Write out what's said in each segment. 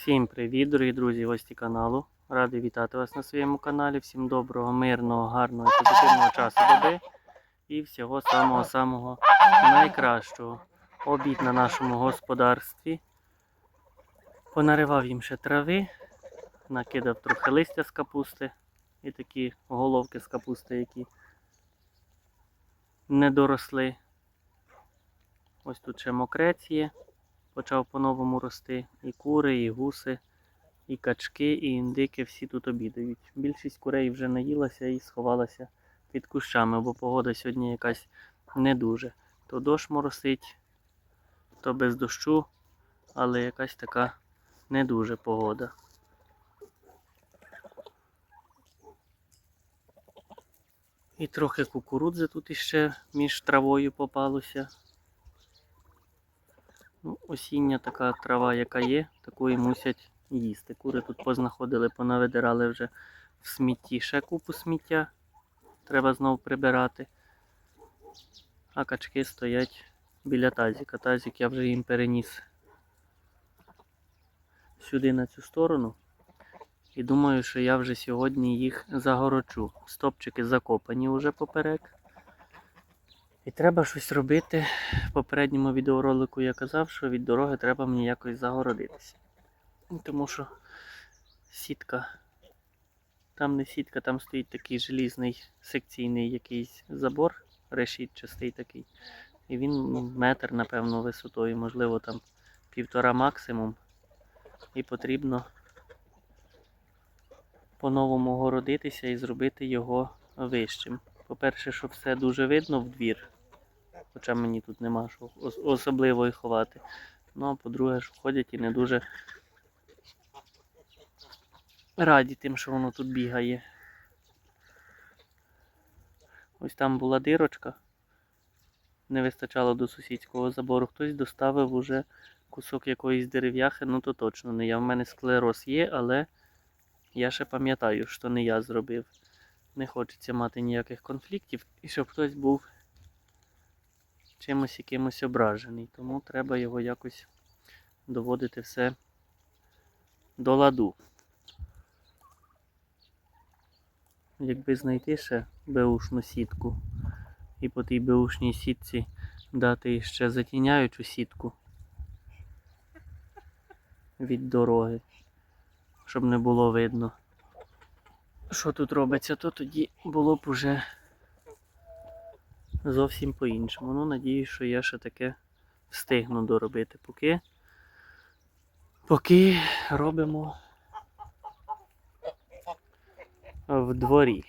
Всім привіт, дорогі друзі, гості каналу. Радий вітати вас на своєму каналі. Всім доброго, мирного, гарного і позитивного часу доби і всього самого-самого найкращого. Обід на нашому господарстві. Понаривав їм ще трави, накидав трохи листя з капусти і такі головки з капусти, які не доросли. Ось тут ще мокрець є почав по-новому рости. І кури, і гуси, і качки, і індики всі тут обідають. Більшість курей вже наїлася і сховалася під кущами, бо погода сьогодні якась не дуже. То дощ моросить, то без дощу, але якась така не дуже погода. І трохи кукурудзи тут іще між травою попалося. Ну, осіння така трава, яка є, таку і мусять їсти. Кури тут познаходили, понавидирали вже в смітті ще купу сміття. Треба знов прибирати. А качки стоять біля тазіка. Тазік я вже їм переніс сюди на цю сторону. І думаю, що я вже сьогодні їх загорочу. Стопчики закопані вже поперек. І треба щось робити. В попередньому відеоролику я казав, що від дороги треба мені якось загородитися. Ну, Тому що сітка, там не сітка, там стоїть такий желізний секційний якийсь забор, решітчастий такий. І він ну, метр, напевно, висотою, можливо, там півтора максимум. І потрібно по-новому городитися і зробити його вищим. По-перше, щоб все дуже видно в двір, хоча мені тут нема що ос- особливо і ховати. Ну, а по-друге, що ходять і не дуже раді тим, що воно тут бігає. Ось там була дирочка. Не вистачало до сусідського забору. Хтось доставив уже кусок якоїсь дерев'яхи, ну то точно не я. В мене склероз є, але я ще пам'ятаю, що не я зробив. Не хочеться мати ніяких конфліктів і щоб хтось був чимось якимось ображений. Тому треба його якось доводити все до ладу. Якби знайти ще беушну сітку і по тій беушній сітці дати ще затіняючу сітку від дороги, щоб не було видно що тут робиться, то тоді було б уже зовсім по-іншому. Ну, надіюсь, що я ще таке встигну доробити. Поки, поки робимо в дворі.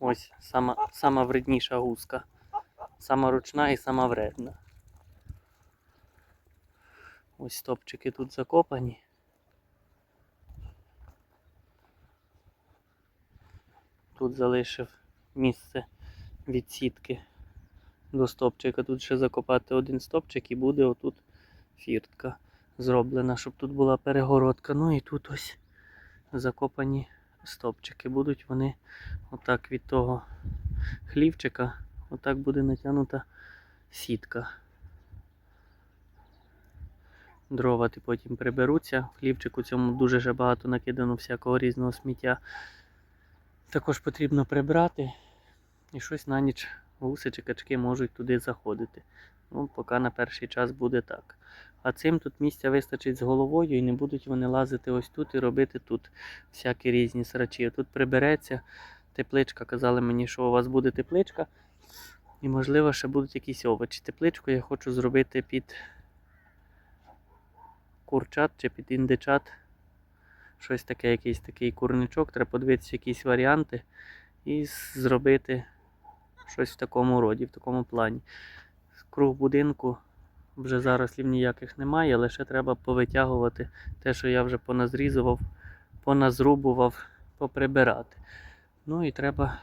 Ось сама, сама вредніша гуска. Сама ручна і сама вредна. Ось стопчики тут закопані. Тут залишив місце від сітки до стопчика. Тут ще закопати один стопчик і буде отут фіртка зроблена, щоб тут була перегородка. Ну і тут ось закопані стопчики. Будуть вони отак від того хлівчика, отак буде натягнута сітка. Дрова ти потім приберуться. В хлівчику цьому дуже багато накидано всякого різного сміття. Також потрібно прибрати і щось на ніч гуси чи качки можуть туди заходити. Ну, поки на перший час буде так. А цим тут місця вистачить з головою і не будуть вони лазити ось тут і робити тут всякі різні срачі. Тут прибереться тепличка. Казали мені, що у вас буде тепличка. І, можливо, ще будуть якісь овочі. Тепличку я хочу зробити під курчат чи під індичат щось таке, якийсь такий курничок, треба подивитися якісь варіанти і зробити щось в такому роді, в такому плані. Круг будинку вже зарослів ніяких немає, лише треба повитягувати те, що я вже поназрізував, поназрубував, поприбирати. Ну і треба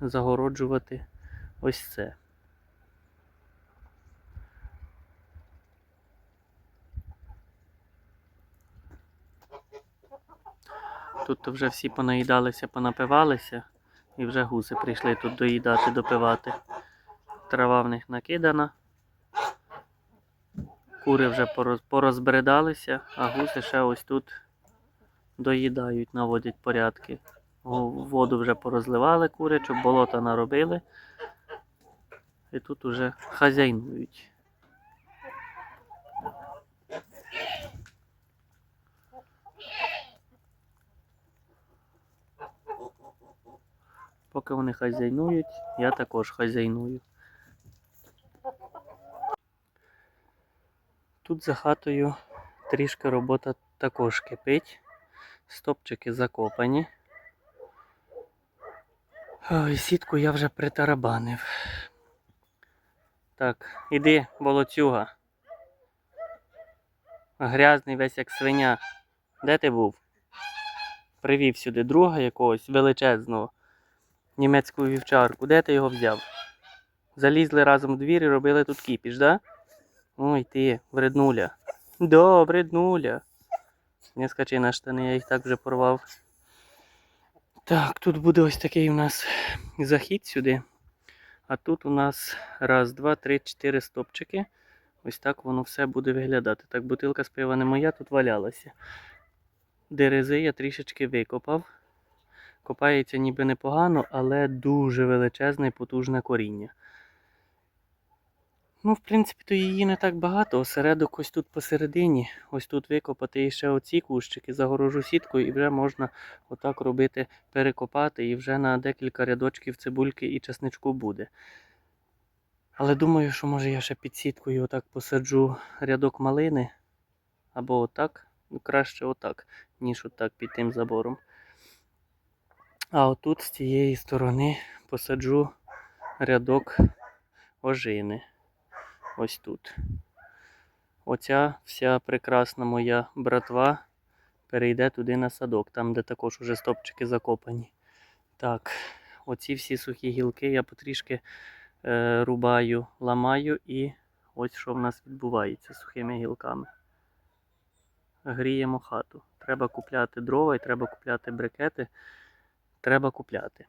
загороджувати ось це. Тут вже всі понаїдалися, понапивалися, і вже гуси прийшли тут доїдати, допивати. Трава в них накидана. Кури вже порозбредалися, а гуси ще ось тут доїдають, наводять порядки. Воду вже порозливали курячу, болота наробили. І тут уже хазяйнують. Поки вони хазяйнують, я також хазяйную. Тут за хатою трішки робота також кипить. Стопчики закопані. Ой, сітку я вже притарабанив. Так, іди, болоцюга. Грязний весь як свиня. Де ти був? Привів сюди друга якогось величезного німецьку вівчарку. Де ти його взяв? Залізли разом в двір і робили тут кіпіш, да? Ой ти, вреднуля. Да, вреднуля. Не скачи на штани, я їх так вже порвав. Так, тут буде ось такий у нас захід сюди. А тут у нас раз, два, три, чотири стопчики. Ось так воно все буде виглядати. Так, бутилка з пива не моя, тут валялася. Дерези я трішечки викопав. Копається ніби непогано, але дуже величезне і потужне коріння. Ну, в принципі, то її не так багато. Осередок ось тут посередині. Ось тут викопати ще оці кущики, загорожу сіткою, і вже можна отак робити, перекопати, і вже на декілька рядочків цибульки і чесничку буде. Але думаю, що може я ще під сіткою отак посаджу рядок малини. Або отак. Ну, краще отак, ніж отак під тим забором. А отут з цієї сторони посаджу рядок ожини. Ось тут. Оця вся прекрасна моя братва перейде туди на садок, там, де також уже стопчики закопані. Так, оці всі сухі гілки я потрішки е, рубаю, ламаю і ось що в нас відбувається з сухими гілками. Гріємо хату. Треба купляти дрова і треба купляти брикети. Треба купляти.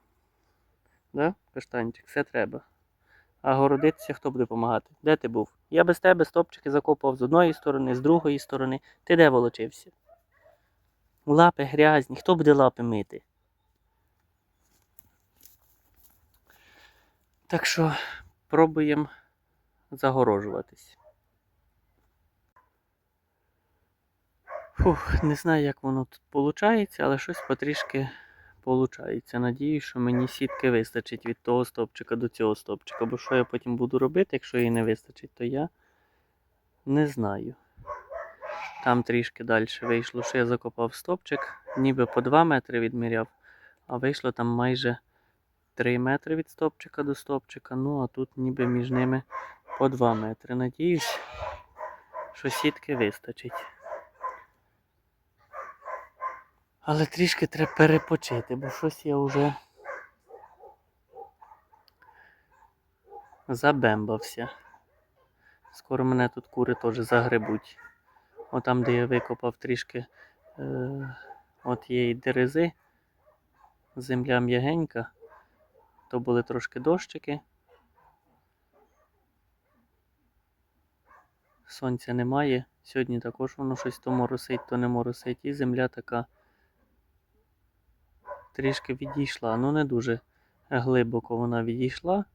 Да, каштанчик, все треба. А городитися хто буде допомагати? Де ти був? Я без тебе стопчики закопував з одної сторони, з другої сторони. Ти де волочився? Лапи грязні, хто буде лапи мити? Так що пробуємо загорожуватись. Фух, не знаю, як воно тут виходить, але щось потрішки виходить. Надіюсь, що мені сітки вистачить від того стовпчика до цього стовпчика. Бо що я потім буду робити, якщо її не вистачить, то я не знаю. Там трішки далі вийшло, що я закопав стовпчик, ніби по 2 метри відміряв, а вийшло там майже 3 метри від стовпчика до стовпчика. Ну а тут ніби між ними по 2 метри. Надіюсь, що сітки вистачить. Але трішки треба перепочити, бо щось я вже забембався. Скоро мене тут кури теж загребуть. Отам, де я викопав трішки е, от її дерези, земля м'ягенька, то були трошки дощики. Сонця немає. Сьогодні також воно щось то моросить, то не моросить. І земля така трішки відійшла. Ну не дуже глибоко вона відійшла.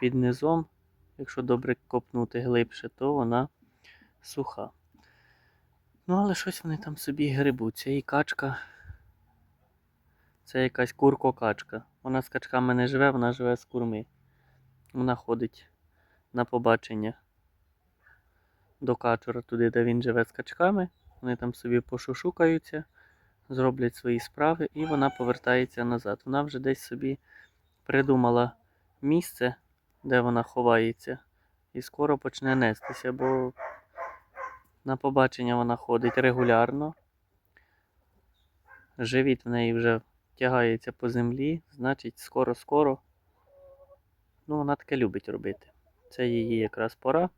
Під низом, якщо добре копнути глибше, то вона суха. Ну, але щось вони там собі грибуться. І качка. Це якась курко-качка. Вона з качками не живе, вона живе з курми. Вона ходить на побачення до качура, туди, де він живе з качками. Вони там собі пошушукаються, зроблять свої справи, і вона повертається назад. Вона вже десь собі придумала місце, де вона ховається, і скоро почне нестися, бо на побачення вона ходить регулярно. Живіт в неї вже тягається по землі, значить, скоро-скоро. Ну, вона таке любить робити. Це її якраз пора.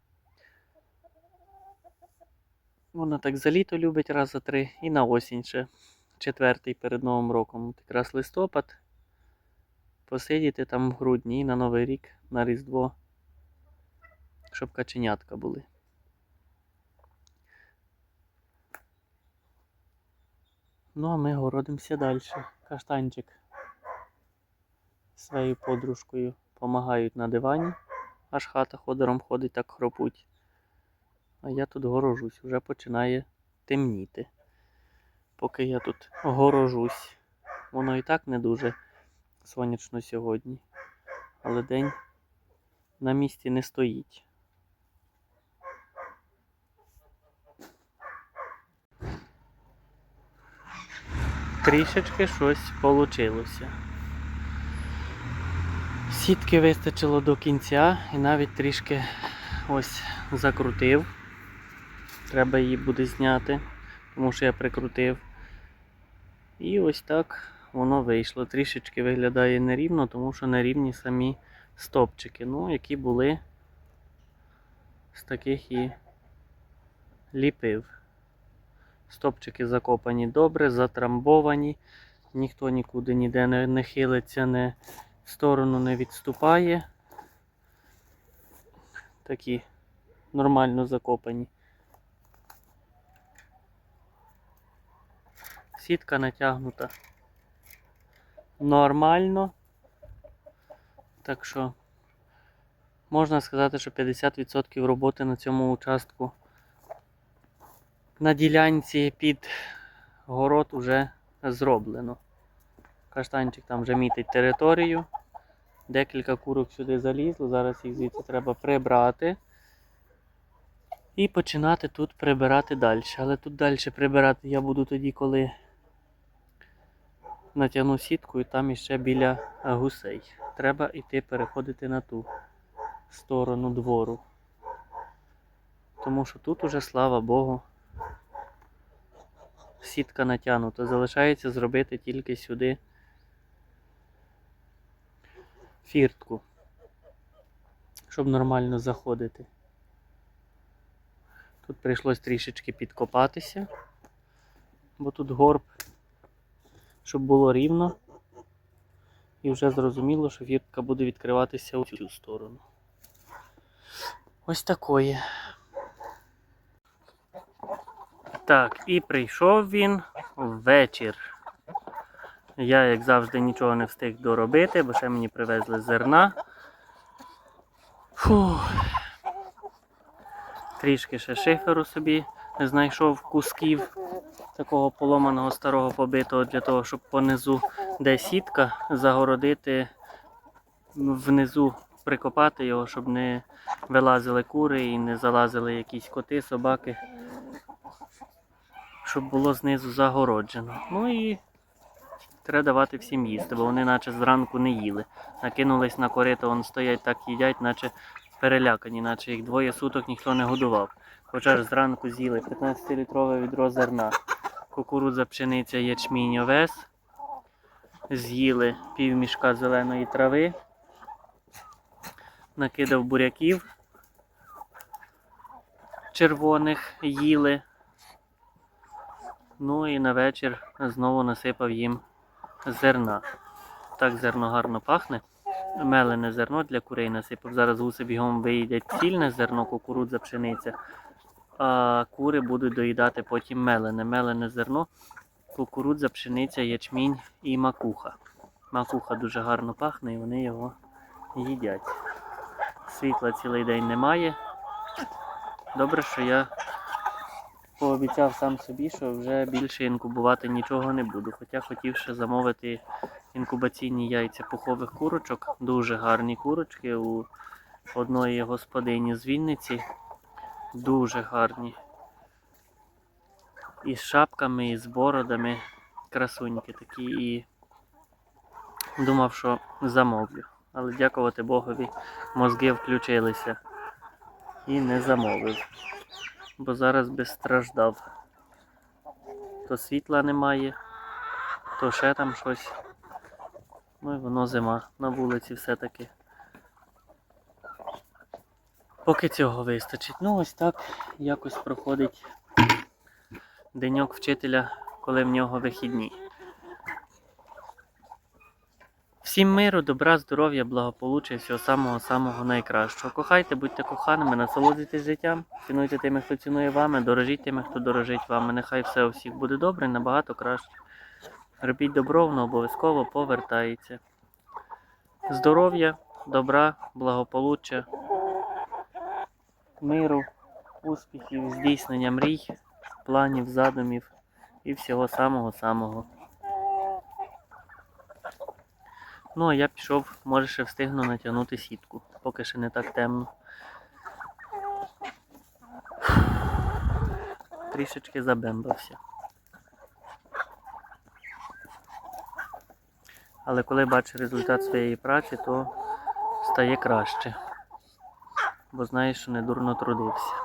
Вона так за літо любить раз за три і на осінь ще четвертий перед Новим роком, якраз листопад. Посидіти там в грудні на Новий рік, на Різдво, щоб каченятка були. Ну, а ми городимося далі. Каштанчик своєю подружкою допомагають на дивані, аж хата ходором ходить так хропуть. А я тут горожусь, вже починає темніти. Поки я тут горожусь. Воно і так не дуже сонячно сьогодні. Але день на місці не стоїть. Трішечки щось получилося. Сітки вистачило до кінця і навіть трішки ось закрутив. Треба її буде зняти, тому що я прикрутив. І ось так воно вийшло. Трішечки виглядає нерівно, тому що нерівні самі стопчики. Ну, які були з таких і ліпив. Стопчики закопані добре, затрамбовані, ніхто нікуди ніде не, хилиться, не в сторону не відступає. Такі нормально закопані. Сітка натягнута нормально. Так що можна сказати, що 50% роботи на цьому участку на ділянці під город уже зроблено. Каштанчик там вже мітить територію. Декілька курок сюди залізло, зараз їх звідси треба прибрати. І починати тут прибирати далі. Але тут далі прибирати я буду тоді, коли натягну сітку і там іще біля гусей. Треба йти переходити на ту сторону двору. Тому що тут уже, слава Богу, сітка натягнута. Залишається зробити тільки сюди фіртку, щоб нормально заходити. Тут прийшлось трішечки підкопатися, бо тут горб, щоб було рівно. І вже зрозуміло, що фіртка буде відкриватися у цю сторону. Ось такої. Так, і прийшов він ввечір. Я, як завжди, нічого не встиг доробити, бо ще мені привезли зерна. Фух. Трішки ще шиферу собі знайшов кусків такого поломаного старого побитого для того, щоб понизу, де сітка, загородити внизу, прикопати його, щоб не вилазили кури і не залазили якісь коти, собаки щоб було знизу загороджено. Ну і треба давати всім їсти, бо вони наче зранку не їли. Накинулись на корито, вон стоять так їдять, наче перелякані, наче їх двоє суток ніхто не годував. Хоча ж зранку з'їли 15-літрове відро зерна, кукурудза, пшениця, ячмінь, овес. З'їли пів мішка зеленої трави, накидав буряків червоних, їли. Ну і на вечір знову насипав їм зерна. Так зерно гарно пахне. Мелене зерно для курей насипав. Зараз гуси бігом виїдять цільне зерно, кукурудза, пшениця. А кури будуть доїдати потім мелене. Мелене зерно, кукурудза, пшениця, ячмінь і макуха. Макуха дуже гарно пахне і вони його їдять. Світла цілий день немає. Добре, що я пообіцяв сам собі, що вже більше інкубувати нічого не буду. Хоча хотів ще замовити інкубаційні яйця пухових курочок. Дуже гарні курочки у одної господині з Вінниці. Дуже гарні. І з шапками, і з бородами. Красуньки такі. І думав, що замовлю. Але дякувати Богові, мозги включилися. І не замовив бо зараз би страждав. То світла немає, то ще там щось. Ну і воно зима на вулиці все-таки. Поки цього вистачить. Ну ось так якось проходить деньок вчителя, коли в нього вихідні. Всім миру, добра, здоров'я, благополуччя, всього самого-самого найкращого. Кохайте, будьте коханими, насолоджуйтесь життям, цінуйте тими, хто цінує вами, дорожіть тими, хто дорожить вами. Нехай все у всіх буде добре, набагато краще. Робіть добро, воно обов'язково повертається. Здоров'я, добра, благополуччя, миру, успіхів, здійснення мрій, планів, задумів і всього самого-самого. Ну, а я пішов, може ще встигну натягнути сітку, поки ще не так темно. Трішечки забембався. Але коли бачиш результат своєї праці, то стає краще. Бо знаєш, що не дурно трудився.